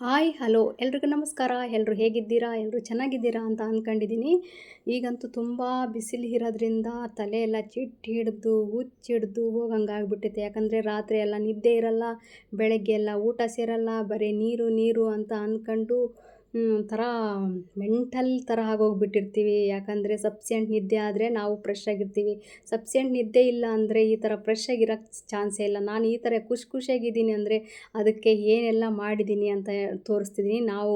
Hi, hello. ಎಲ್ರಿಗೂ ನಮಸ್ಕಾರ. ಎಲ್ಲರೂ ಹೇಗಿದ್ದೀರಾ? ಎಲ್ಲರೂ ಚೆನ್ನಾಗಿದ್ದೀರಾ ಅಂತ ಅಂದ್ಕೊಂಡಿದ್ದೀನಿ ಈಗಂತೂ ತುಂಬ ಬಿಸಿಲು ಇರೋದ್ರಿಂದ ತಲೆ ಎಲ್ಲ ಚಿಟ್ಟು ಹಿಡಿದು ಹುಚ್ಚಿಡ್ದು ಹೋಗಂಗೆ ಯಾಕಂದರೆ ರಾತ್ರಿ ಎಲ್ಲ ನಿದ್ದೆ ಇರಲ್ಲ, ಬೆಳಗ್ಗೆ ಎಲ್ಲ ಊಟ ಸೇರಲ್ಲ, ಬರೀ ನೀರು ನೀರು ಅಂತ ಅಂದ್ಕೊಂಡು ಒಂಥರ ಮೆಂಟಲ್ ಥರ ಆಗೋಗ್ಬಿಟ್ಟಿರ್ತೀವಿ. ಯಾಕಂದರೆ ಸಬ್ಸಿಯೆಂಟ್ ನಿದ್ದೆ ಆದರೆ ನಾವು ಫ್ರೆಶ್ ಆಗಿರ್ತೀವಿ. ಸಬ್ಸಿಯೆಂಟ್ ನಿದ್ದೆ ಇಲ್ಲ ಅಂದರೆ ಈ ಥರ ಫ್ರೆಶ್ ಆಗಿರೋಕ್ಕೆ ಚಾನ್ಸೇ ಇಲ್ಲ. ನಾನು ಈ ಥರ ಖುಷಿ ಖುಷಿಯಾಗಿದ್ದೀನಿ ಅಂದರೆ ಅದಕ್ಕೆ ಏನೆಲ್ಲ ಮಾಡಿದ್ದೀನಿ ಅಂತ ತೋರಿಸ್ತಿದ್ದೀನಿ. ನಾವು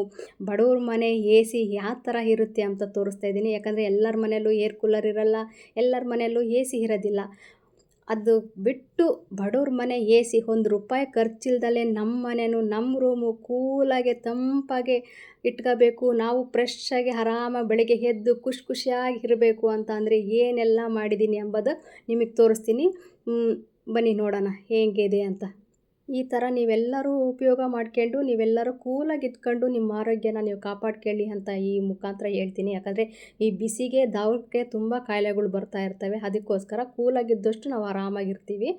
ಬಡವ್ರ ಮನೆ ಎ ಸಿ ಯಾವ ಥರ ಇರುತ್ತೆ ಅಂತ ತೋರಿಸ್ತಾ ಇದ್ದೀನಿ. ಯಾಕಂದರೆ ಎಲ್ಲರ ಮನೆಯಲ್ಲೂ ಏರ್ ಕೂಲರ್ ಇರಲ್ಲ, ಎಲ್ಲರ ಮನೆಯಲ್ಲೂ ಎ ಸಿ ಇರೋದಿಲ್ಲ. ಅದು ಬಿಟ್ಟು ಬಡವ್ರ ಮನೆ ಎ ಸಿ ಒಂದು ರೂಪಾಯಿ ಖರ್ಚಿಲ್ದಲೆ ನಮ್ಮ ಮನೆಯೂ ನಮ್ಮ ರೂಮು ಕೂಲಾಗೆ ತಂಪಾಗೆ ಇಟ್ಕೋಬೇಕು. ನಾವು ಫ್ರೆಶ್ ಆಗಿ ಆರಾಮಾಗಿ ಬೆಳಗ್ಗೆ ಎದ್ದು ಖುಷಿ ಖುಷಿಯಾಗಿ ಇರಬೇಕು ಅಂತ ಅಂದರೆ ಏನೆಲ್ಲ ಮಾಡಿದ್ದೀನಿ ಎಂಬುದು ನಿಮಗೆ ತೋರಿಸ್ತೀನಿ. ಬನ್ನಿ ನೋಡೋಣ ಹೇಗಿದೆ ಅಂತ. ಈ ಥರ ನೀವೆಲ್ಲರೂ ಉಪಯೋಗ ಮಾಡ್ಕೊಂಡು, ನೀವೆಲ್ಲರೂ ಕೂಲಾಗಿ ಇದ್ಕೊಂಡು ನಿಮ್ಮ ಆರೋಗ್ಯನ ನೀವು ಕಾಪಾಡ್ಕೊಳ್ಳಿ ಅಂತ ಈ ಮುಖಾಂತರ ಹೇಳ್ತೀನಿ. ಯಾಕಂದರೆ ಈ ಬಿಸಿಗೆ ದಾವಕ್ಕೆ ತುಂಬ ಕಾಯಿಲೆಗಳು ಬರ್ತಾ ಇರ್ತವೆ. ಅದಕ್ಕೋಸ್ಕರ ಕೂಲಾಗಿದ್ದಷ್ಟು ನಾವು ಆರಾಮಾಗಿರ್ತೀವಿ.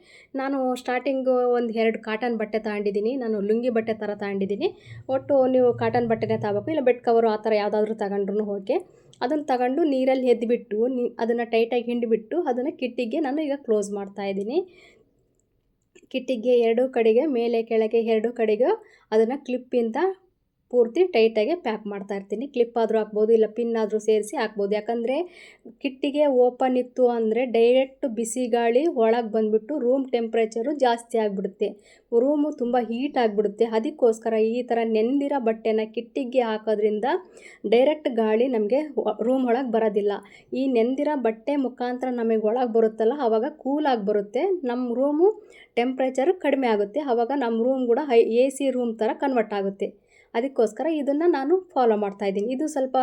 ನಾನು ಸ್ಟಾರ್ಟಿಂಗು ಒಂದು ಎರಡು ಕಾಟನ್ ಬಟ್ಟೆ ತಗೊಂಡಿದ್ದೀನಿ. ನಾನು ಲುಂಗಿ ಬಟ್ಟೆ ಥರ ತಗೊಂಡಿದ್ದೀನಿ. ಒಟ್ಟು ನೀವು ಕಾಟನ್ ಬಟ್ಟೆನೇ ತಗೋಬೇಕು. ಇಲ್ಲ ಬೆಡ್ ಕವರು ಆ ಥರ ಯಾವುದಾದ್ರೂ ತಗೊಂಡ್ರು ಓಕೆ. ಅದನ್ನು ತಗೊಂಡು ನೀರಲ್ಲಿ ಎದ್ದುಬಿಟ್ಟು ನೀ ಅದನ್ನು ಟೈಟಾಗಿ ಹಿಂಡಿಬಿಟ್ಟು, ಅದನ್ನು ಕಿಟ್ಟಿಗೆ ನಾನು ಈಗ ಕ್ಲೋಸ್ ಮಾಡ್ತಾ ಕಿಟ್ಟಿಗೆ ಎರಡು ಕಡೆಗೆ ಮೇಲೆ ಕೆಳಗೆ ಎರಡು ಕಡೆಗೂ ಅದನ್ನು ಕ್ಲಿಪ್ಪಿಂದ ಪೂರ್ತಿ ಟೈಟಾಗಿ ಪ್ಯಾಕ್ ಮಾಡ್ತಾ ಇರ್ತೀನಿ. ಕ್ಲಿಪ್ ಆದರೂ ಹಾಕ್ಬೋದು, ಇಲ್ಲ ಪಿನ್ ಆದರೂ ಸೇರಿಸಿ ಹಾಕ್ಬೋದು. ಯಾಕಂದರೆ ಕಿಟ್ಟಿಗೆ ಓಪನ್ ಇತ್ತು ಅಂದರೆ ಡೈರೆಕ್ಟ್ ಬಿಸಿ ಗಾಳಿ ಒಳಗೆ ಬಂದುಬಿಟ್ಟು ರೂಮ್ ಟೆಂಪ್ರೇಚರು ಜಾಸ್ತಿ ಆಗಿಬಿಡುತ್ತೆ. ರೂಮು ತುಂಬ ಹೀಟ್ ಆಗಿಬಿಡುತ್ತೆ. ಅದಕ್ಕೋಸ್ಕರ ಈ ಥರ ನೆಂದಿರೋ ಬಟ್ಟೆನ ಕಿಟ್ಟಿಗೆ ಹಾಕೋದ್ರಿಂದ ಡೈರೆಕ್ಟ್ ಗಾಳಿ ನಮಗೆ ರೂಮ್ ಒಳಗೆ ಬರೋದಿಲ್ಲ. ಈ ನೆಂದಿರೋ ಬಟ್ಟೆ ಮುಖಾಂತರ ನಮಗೆ ಒಳಗೆ ಬರುತ್ತಲ್ಲ ಆವಾಗ ಕೂಲಾಗಿ ಬರುತ್ತೆ. ನಮ್ಮ ರೂಮು ಟೆಂಪ್ರೇಚರು ಕಡಿಮೆ ಆಗುತ್ತೆ. ಆವಾಗ ನಮ್ಮ ರೂಮ್ ಕೂಡ ಹೈ ಎ ಸಿ ರೂಮ್ ಥರ ಕನ್ವರ್ಟ್ ಆಗುತ್ತೆ. ಅದಕ್ಕೋಸ್ಕರ ಇದನ್ನು ನಾನು ಫಾಲೋ ಮಾಡ್ತಾ ಇದ್ದೀನಿ. ಇದು ಸ್ವಲ್ಪ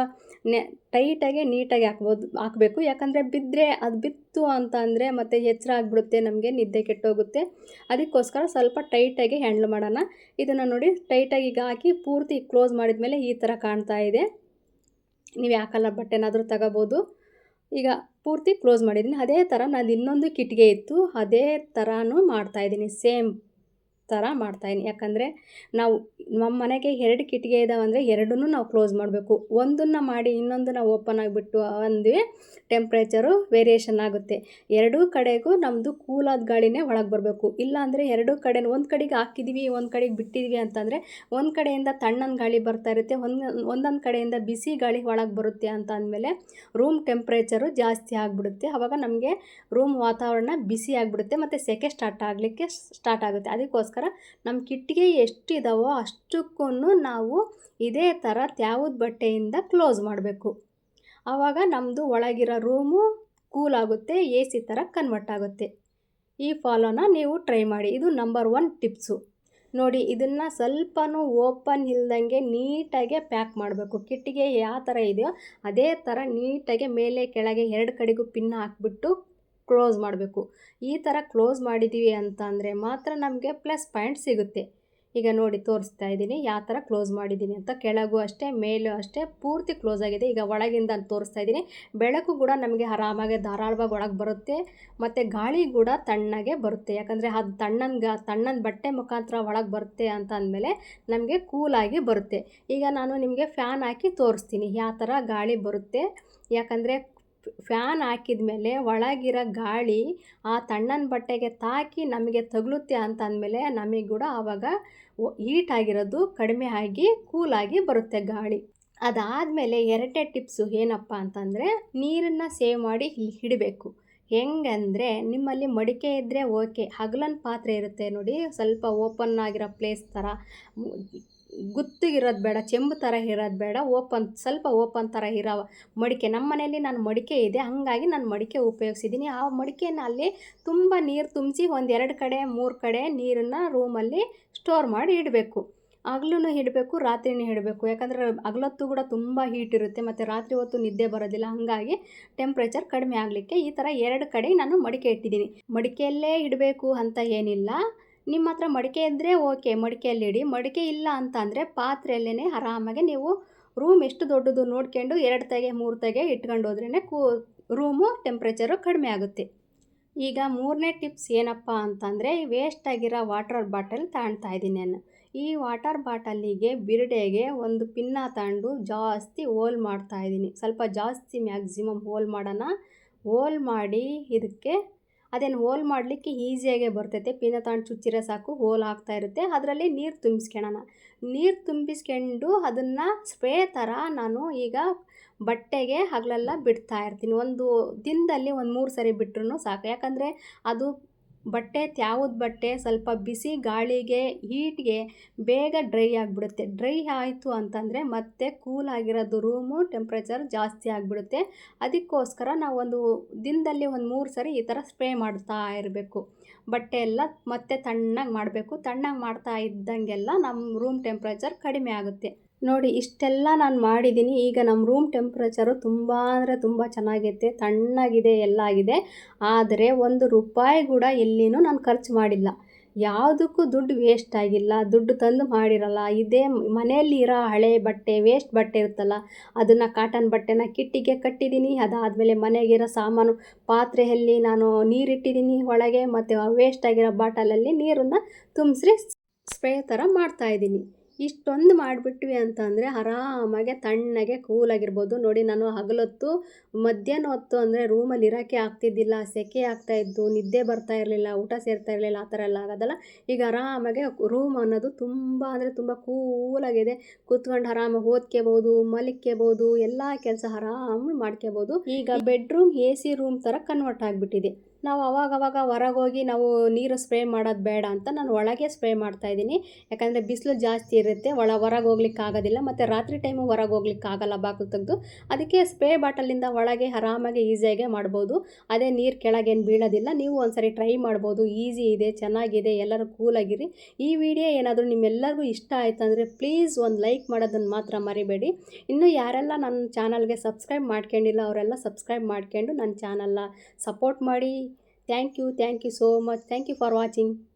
ನೆ ಟೈಟಾಗೆ ನೀಟಾಗಿ ಹಾಕ್ಬೋದು, ಹಾಕಬೇಕು. ಯಾಕಂದರೆ ಬಿದ್ದರೆ ಅದು ಬಿತ್ತು ಅಂತ ಅಂದರೆ ಮತ್ತು ಎಚ್ಚರ ಆಗಿಬಿಡುತ್ತೆ, ನಮಗೆ ನಿದ್ದೆ ಕೆಟ್ಟೋಗುತ್ತೆ. ಅದಕ್ಕೋಸ್ಕರ ಸ್ವಲ್ಪ ಟೈಟಾಗಿ ಹ್ಯಾಂಡ್ಲ್ ಮಾಡೋಣ. ಇದನ್ನು ನೋಡಿ ಟೈಟಾಗಿ ಈಗ ಹಾಕಿ ಪೂರ್ತಿ ಕ್ಲೋಸ್ ಮಾಡಿದ್ಮೇಲೆ ಈ ಥರ ಕಾಣ್ತಾ ಇದೆ. ನೀವು ಯಾವ ಕಲರ್ ಬಟ್ಟೆನಾದರೂ ತಗೋಬೋದು. ಈಗ ಪೂರ್ತಿ ಕ್ಲೋಸ್ ಮಾಡಿದ್ದೀನಿ. ಅದೇ ಥರ ನಾನು ಇನ್ನೊಂದು ಕಿಟಿಗೆ ಇತ್ತು ಅದೇ ಥರನೂ ಮಾಡ್ತಾಯಿದ್ದೀನಿ ಸೇಮ್ ಥರ ಮಾಡ್ತಾಯಿದ್ದೀನಿ ಯಾಕಂದರೆ ನಾವು ನಮ್ಮ ಮನೆಗೆ ಎರಡು ಕಿಟಕಿ ಇದಾವೆ ಅಂದರೆ ಎರಡನ್ನೂ ನಾವು ಕ್ಲೋಸ್ ಮಾಡಬೇಕು. ಒಂದನ್ನು ಮಾಡಿ ಇನ್ನೊಂದನ್ನು ಓಪನ್ ಆಗಿಬಿಟ್ಟು ಅಂದ್ವಿ ಟೆಂಪ್ರೇಚರು ವೇರಿಯೇಷನ್ ಆಗುತ್ತೆ. ಎರಡೂ ಕಡೆಗೂ ನಮ್ಮದು ಕೂಲಾದ ಗಾಳಿನೇ ಒಳಗೆ ಬರಬೇಕು. ಇಲ್ಲಾಂದರೆ ಎರಡೂ ಕಡೆ ಒಂದು ಕಡೆಗೆ ಹಾಕಿದ್ದೀವಿ ಒಂದು ಕಡೆಗೆ ಬಿಟ್ಟಿದ್ವಿ ಅಂತಂದರೆ ಒಂದು ಕಡೆಯಿಂದ ತಣ್ಣನ ಗಾಳಿ ಬರ್ತಾ ಇರುತ್ತೆ, ಒಂದು ಒಂದೊಂದು ಕಡೆಯಿಂದ ಬಿಸಿ ಗಾಳಿ ಒಳಗೆ ಬರುತ್ತೆ ಅಂತ ಅಂದಮೇಲೆ ರೂಮ್ ಟೆಂಪ್ರೇಚರು ಜಾಸ್ತಿ ಆಗಿಬಿಡುತ್ತೆ. ಆವಾಗ ನಮಗೆ ರೂಮ್ ವಾತಾವರಣ ಬಿಸಿ ಆಗಿಬಿಡುತ್ತೆ, ಮತ್ತು ಸೆಕೆ ಸ್ಟಾರ್ಟ್ ಆಗಲಿಕ್ಕೆ ಸ್ಟಾರ್ಟ್ ಆಗುತ್ತೆ. ಅದಕ್ಕೋಸ್ಕರ ನಮ್ಮ ಕಿಟ್ಟಿಗೆ ಎಷ್ಟು ಇದಾವೋ ಅಷ್ಟಕ್ಕೂ ನಾವು ಇದೇ ಥರ ತ್ಯಾವದ ಬಟ್ಟೆಯಿಂದ ಕ್ಲೋಸ್ ಮಾಡಬೇಕು. ಆವಾಗ ನಮ್ಮದು ಒಳಗಿರೋ ರೂಮು ಕೂಲ್ ಆಗುತ್ತೆ, ಎ ಸಿ ಥರ ಕನ್ವರ್ಟ್ ಆಗುತ್ತೆ. ಈ ಫಾಲೋನ ನೀವು ಟ್ರೈ ಮಾಡಿ. ಇದು ನಂಬರ್ ಒನ್ ಟಿಪ್ಸು. ನೋಡಿ, ಇದನ್ನು ಸ್ವಲ್ಪನೂ ಓಪನ್ ಇಲ್ದಂಗೆ ನೀಟಾಗೆ ಪ್ಯಾಕ್ ಮಾಡಬೇಕು. ಕಿಟ್ಟಿಗೆ ಯಾವ ಥರ ಇದೆಯೋ ಅದೇ ಥರ ನೀಟಾಗೆ ಮೇಲೆ ಕೆಳಗೆ ಎರಡು ಕಡೆಗೂ ಪಿನ್ ಹಾಕ್ಬಿಟ್ಟು ಕ್ಲೋಸ್ ಮಾಡಬೇಕು. ಈ ಥರ ಕ್ಲೋಸ್ ಮಾಡಿದ್ದೀವಿ ಅಂತ ಅಂದರೆ ಮಾತ್ರ ನಮಗೆ ಪ್ಲಸ್ ಪಾಯಿಂಟ್ ಸಿಗುತ್ತೆ. ಈಗ ನೋಡಿ ತೋರಿಸ್ತಾ ಇದ್ದೀನಿ ಯಾವ ಥರ ಕ್ಲೋಸ್ ಮಾಡಿದ್ದೀನಿ ಅಂತ. ಕೆಳಗೂ ಅಷ್ಟೇ, ಮೇಲೂ ಅಷ್ಟೇ, ಪೂರ್ತಿ ಕ್ಲೋಸ್ ಆಗಿದೆ. ಈಗ ಒಳಗಿಂದ ತೋರಿಸ್ತಾ ಇದ್ದೀನಿ. ಬೆಳಕು ಕೂಡ ನಮಗೆ ಆರಾಮಾಗಿ ಧಾರಾಳವಾಗಿ ಒಳಗೆ ಬರುತ್ತೆ. ಮತ್ತು ಗಾಳಿ ಕೂಡ ತಣ್ಣಗೆ ಬರುತ್ತೆ. ಯಾಕಂದರೆ ಅದು ತಣ್ಣನ ಗಾ, ತಣ್ಣನ ಬಟ್ಟೆ ಮುಖಾಂತರ ಒಳಗೆ ಬರುತ್ತೆ ಅಂತ ಅಂದಮೇಲೆ ನಮಗೆ ಕೂಲಾಗಿ ಬರುತ್ತೆ. ಈಗ ನಾನು ನಿಮಗೆ ಫ್ಯಾನ್ ಹಾಕಿ ತೋರಿಸ್ತೀನಿ. ಯಾವ ಥರ ಗಾಳಿ ಬರುತ್ತೆ. ಯಾಕಂದರೆ ಫ್ಯಾನ್ ಹಾಕಿದ ಮೇಲೆ ಒಳಗಿರೋ ಗಾಳಿ ಆ ತಣ್ಣನ ಬಟ್ಟೆಗೆ ತಾಕಿ ನಮಗೆ ತಗುಲುತ್ತೆ ಅಂತ ಅಂದಮೇಲೆ ನಮಗೆ ಕೂಡ ಆವಾಗ ಹೀಟ್ ಆಗಿರೋದು ಕಡಿಮೆ ಆಗಿ ಕೂಲಾಗಿ ಬರುತ್ತೆ ಗಾಳಿ. ಅದಾದಮೇಲೆ ಎರಡನೇ ಟಿಪ್ಸು ಏನಪ್ಪ ಅಂತಂದರೆ ನೀರನ್ನು ಸೇವ್ ಮಾಡಿ ಹಿಡಬೇಕು. ಹೆಂಗಂದರೆ ನಿಮ್ಮಲ್ಲಿ ಮಡಿಕೆ ಇದ್ದರೆ ಓಕೆ, ಹಗಲನ್ ಪಾತ್ರೆ ಇರುತ್ತೆ ನೋಡಿ, ಸ್ವಲ್ಪ ಓಪನ್ ಆಗಿರೋ ಪ್ಲೇಸ್ ಥರ. ಗುತ್ತಿಗಿರೋದು ಬೇಡ, ಚೆಂಬು ಥರ ಇರೋದು ಬೇಡ, ಓಪನ್, ಸ್ವಲ್ಪ ಓಪನ್ ಥರ ಇರೋ ಮಡಿಕೆ. ನಮ್ಮ ಮನೆಯಲ್ಲಿ ನಾನು ಮಡಿಕೆ ಇದೆ, ಹಾಗಾಗಿ ನಾನು ಮಡಿಕೆ ಉಪಯೋಗಿಸಿದ್ದೀನಿ. ಆ ಮಡಿಕೆಯನ್ನು ಅಲ್ಲಿ ತುಂಬ ನೀರು ತುಂಬಿಸಿ ಒಂದೆರಡು ಕಡೆ, ಮೂರು ಕಡೆ ನೀರನ್ನು ರೂಮಲ್ಲಿ ಸ್ಟೋರ್ ಮಾಡಿ ಇಡಬೇಕು. ಹಗ್ಲೂ ಇಡಬೇಕು, ರಾತ್ರಿನೂ ಇಡಬೇಕು. ಯಾಕಂದರೆ ಹಗಲೊತ್ತು ಕೂಡ ತುಂಬ ಹೀಟ್ ಇರುತ್ತೆ, ಮತ್ತು ರಾತ್ರಿ ಹೊತ್ತು ನಿದ್ದೆ ಬರೋದಿಲ್ಲ. ಹಾಗಾಗಿ ಟೆಂಪ್ರೇಚರ್ ಕಡಿಮೆ ಆಗಲಿಕ್ಕೆ ಈ ಥರ ಎರಡು ಕಡೆ ನಾನು ಮಡಿಕೆ ಇಟ್ಟಿದ್ದೀನಿ. ಮಡಿಕೆಯಲ್ಲೇ ಇಡಬೇಕು ಅಂತ ಏನಿಲ್ಲ. ನಿಮ್ಮ ಹತ್ರ ಮಡಿಕೆ ಇದ್ದರೆ ಓಕೆ ಮಡಿಕೆಯಲ್ಲಿ ಇಡಿ. ಮಡಿಕೆ ಇಲ್ಲ ಅಂತ ಅಂದರೆ ಪಾತ್ರೆಯಲ್ಲೇ ಆರಾಮಾಗಿ ನೀವು ರೂಮ್ ಎಷ್ಟು ದೊಡ್ಡದು ನೋಡ್ಕೊಂಡು ಎರಡು ತೆಗೆ, ಮೂರು ತೆಗೆ ಇಟ್ಕೊಂಡು ಹೋದ್ರೇ ಕೂ ರೂಮು ಟೆಂಪ್ರೇಚರು ಕಡಿಮೆ ಆಗುತ್ತೆ. ಈಗ ಮೂರನೇ ಟಿಪ್ಸ್ ಏನಪ್ಪ ಅಂತಂದರೆ ವೇಸ್ಟ್ ಆಗಿರೋ ವಾಟರ್ ಬಾಟಲ್ ತಾಣ್ತಾ ಇದ್ದೀನಿ ನಾನು. ಈ ವಾಟರ್ ಬಾಟಲಿಗೆ ಬಿರ್ಡೆಗೆ ಒಂದು ಪಿನ್ನ ತಗೊಂಡು ಜಾಸ್ತಿ ಹೋಲ್ ಮಾಡ್ತಾ ಇದ್ದೀನಿ. ಸ್ವಲ್ಪ ಜಾಸ್ತಿ ಮ್ಯಾಕ್ಸಿಮಮ್ ಹೋಲ್ ಮಾಡೋಣ. ಹೋಲ್ ಮಾಡಿ ಇದಕ್ಕೆ ಅದೇನು ಹೋಲ್ ಮಾಡಲಿಕ್ಕೆ ಈಸಿಯಾಗೆ ಬರ್ತೈತೆ. ಪೀನ ತಗೊಂಡು ಚುಚ್ಚಿರೋ ಸಾಕು, ಹೋಲ್ ಆಗ್ತಾ ಇರುತ್ತೆ. ಅದರಲ್ಲಿ ನೀರು ತುಂಬಿಸ್ಕೊಳ್ಳೋಣ ನೀರು ತುಂಬಿಸ್ಕೊಂಡು ಅದನ್ನು ಸ್ಪ್ರೇ ಥರ ನಾನು ಈಗ ಬಟ್ಟೆಗೆ ಹಗಲೆಲ್ಲ ಬಿಡ್ತಾ ಇರ್ತೀನಿ. ಒಂದು ದಿನದಲ್ಲಿ ಒಂದು ಮೂರು ಸರಿ ಬಿಟ್ರೂ ಸಾಕು. ಯಾಕಂದರೆ ಅದು ಬಟ್ಟೆ ತ್ಯಾವದ ಬಟ್ಟೆ ಸ್ವಲ್ಪ ಬಿಸಿ ಗಾಳಿಗೆ ಹೀಟ್ಗೆ ಬೇಗ ಡ್ರೈ ಆಗಿಬಿಡುತ್ತೆ. ಡ್ರೈ ಆಯಿತು ಅಂತಂದರೆ ಮತ್ತೆ ಕೂಲ್ ಆಗಿರೋದು ರೂಮು ಟೆಂಪ್ರೇಚರ್ ಜಾಸ್ತಿ ಆಗಿಬಿಡುತ್ತೆ. ಅದಕ್ಕೋಸ್ಕರ ನಾವು ಒಂದು ದಿನದಲ್ಲಿ ಒಂದು ಮೂರು ಸರಿ ಈ ಥರ ಸ್ಪ್ರೇ ಮಾಡ್ತಾ ಇರಬೇಕು. ಬಟ್ಟೆ ಎಲ್ಲ ಮತ್ತೆ ತಣ್ಣಗೆ ಮಾಡಬೇಕು. ತಣ್ಣಗೆ ಮಾಡ್ತಾ ಇದ್ದಂಗೆಲ್ಲ ನಮ್ಮ ರೂಮ್ ಟೆಂಪ್ರೇಚರ್ ಕಡಿಮೆ ಆಗುತ್ತೆ. ನೋಡಿ, ಇಷ್ಟೆಲ್ಲ ನಾನು ಮಾಡಿದ್ದೀನಿ ಈಗ ನಮ್ಮ ರೂಮ್ ಟೆಂಪ್ರೇಚರು ತುಂಬ ಅಂದರೆ ತುಂಬ ಚೆನ್ನಾಗೈತೆ, ತಣ್ಣಗಿದೆ, ಎಲ್ಲ ಆಗಿದೆ. ಆದರೆ ಒಂದು ರೂಪಾಯಿ ಕೂಡ ಎಲ್ಲಿನೂ ನಾನು ಖರ್ಚು ಮಾಡಿಲ್ಲ. ಯಾವುದಕ್ಕೂ ದುಡ್ಡು ವೇಸ್ಟ್ ಆಗಿಲ್ಲ. ದುಡ್ಡು ತಂದು ಮಾಡಿರಲ್ಲ. ಇದೇ ಮನೆಯಲ್ಲಿ ಇರೋ ಹಳೆ ಬಟ್ಟೆ ವೇಸ್ಟ್ ಬಟ್ಟೆ ಇರುತ್ತಲ್ಲ, ಅದನ್ನು ಕಾಟನ್ ಬಟ್ಟೆನ ಕಿಟ್ಟಿಗೆ ಕಟ್ಟಿದ್ದೀನಿ ಅದಾದಮೇಲೆ ಮನೆಗಿರೋ ಸಾಮಾನು, ಪಾತ್ರೆಯಲ್ಲಿ ನಾನು ನೀರಿಟ್ಟಿದ್ದೀನಿ ಒಳಗೆ, ಮತ್ತು ವೇಸ್ಟ್ ಆಗಿರೋ ಬಾಟಲಲ್ಲಿ ನೀರನ್ನು ತುಂಬಿಸಿ ಸ್ಪ್ರೇ ಥರ ಮಾಡ್ತಾಯಿದ್ದೀನಿ ಇಷ್ಟೊಂದು ಮಾಡಿಬಿಟ್ವಿ ಅಂತಂದರೆ ಆರಾಮಾಗೆ ತಣ್ಣಗೆ ಕೂಲಾಗಿರ್ಬೋದು. ನೋಡಿ ನಾನು ಹಗಲೊತ್ತು ಮಧ್ಯಾಹ್ನ ಹೊತ್ತು ಅಂದರೆ ರೂಮಲ್ಲಿ ಇರೋಕ್ಕೆ ಆಗ್ತಿದ್ದಿಲ್ಲ ಸೆಕೆ ಆಗ್ತಾಯಿದ್ದು ನಿದ್ದೆ ಬರ್ತಾ ಇರಲಿಲ್ಲ ಊಟ ಸೇರ್ತಾ ಇರಲಿಲ್ಲ ಆ ಥರ ಎಲ್ಲ ಆಗೋದಲ್ಲ. ಈಗ ಆರಾಮಾಗೆ ರೂಮ್ ಅನ್ನೋದು ತುಂಬ ಅಂದರೆ ತುಂಬ ಕೂಲಾಗಿದೆ. ಕೂತ್ಕೊಂಡು ಆರಾಮಾಗಿ ಓದ್ಕೋಬೋದು ಮಲಿಕ್ಕೋಬೋದು ಎಲ್ಲ ಕೆಲಸ ಆರಾಮ ಮಾಡ್ಕೋಬೋದು ಈಗ ಬೆಡ್ರೂಮ್ ಎ ಸಿ ರೂಮ್ ಥರ ಕನ್ವರ್ಟ್ ಆಗಿಬಿಟ್ಟಿದೆ. ನಾವು ಅವಾಗವಾಗ ಹೊರಗೆ ಹೋಗಿ ನಾವು ನೀರು ಸ್ಪ್ರೇ ಮಾಡೋದು ಬೇಡ ಅಂತ ನಾನು ಒಳಗೆ ಸ್ಪ್ರೇ ಮಾಡ್ತಾಯಿದ್ದೀನಿ ಯಾಕಂದರೆ ಬಿಸಿಲು ಜಾಸ್ತಿ ಇರುತ್ತೆ, ಒಳ ಹೊರಗೆ ಹೋಗ್ಲಿಕ್ಕೆ ಆಗೋದಿಲ್ಲ, ಮತ್ತು ರಾತ್ರಿ ಟೈಮು ಹೊರಗೆ ಹೋಗ್ಲಿಕ್ಕೆ ಆಗಲ್ಲ ಬಾಗಿಲು ತೆಗೆದು. ಅದಕ್ಕೆ ಸ್ಪ್ರೇ ಬಾಟಲಿಂದ ಒಳಗೆ ಆರಾಮಾಗಿ ಈಸಿಯಾಗೆ ಮಾಡ್ಬೋದು. ಅದೇ ನೀರು ಕೆಳಗೇನು ಬೀಳೋದಿಲ್ಲ, ನೀವು ಒಂದ್ಸರಿ ಟ್ರೈ ಮಾಡ್ಬೋದು. ಈಸಿ ಇದೆ, ಚೆನ್ನಾಗಿದೆ, ಎಲ್ಲರೂ ಕೂಲಾಗಿರಿ. ಈ ವಿಡಿಯೋ ಏನಾದರೂ ನಿಮ್ಮೆಲ್ಲರಿಗೂ ಇಷ್ಟ ಆಯಿತು ಅಂದರೆ ಪ್ಲೀಸ್ ಒಂದು ಲೈಕ್ ಮಾಡೋದನ್ನು ಮಾತ್ರ ಮರಿಬೇಡಿ. ಇನ್ನು ಯಾರೆಲ್ಲ ನನ್ನ ಚಾನಲ್ಗೆ ಸಬ್ಸ್ಕ್ರೈಬ್ ಮಾಡ್ಕೊಂಡಿಲ್ಲ, ಅವರೆಲ್ಲ ಸಬ್ಸ್ಕ್ರೈಬ್ ಮಾಡ್ಕೊಂಡು ನನ್ನ ಚಾನಲ್ನ ಸಪೋರ್ಟ್ ಮಾಡಿ. thank you. Thank you so much. Thank you for watching.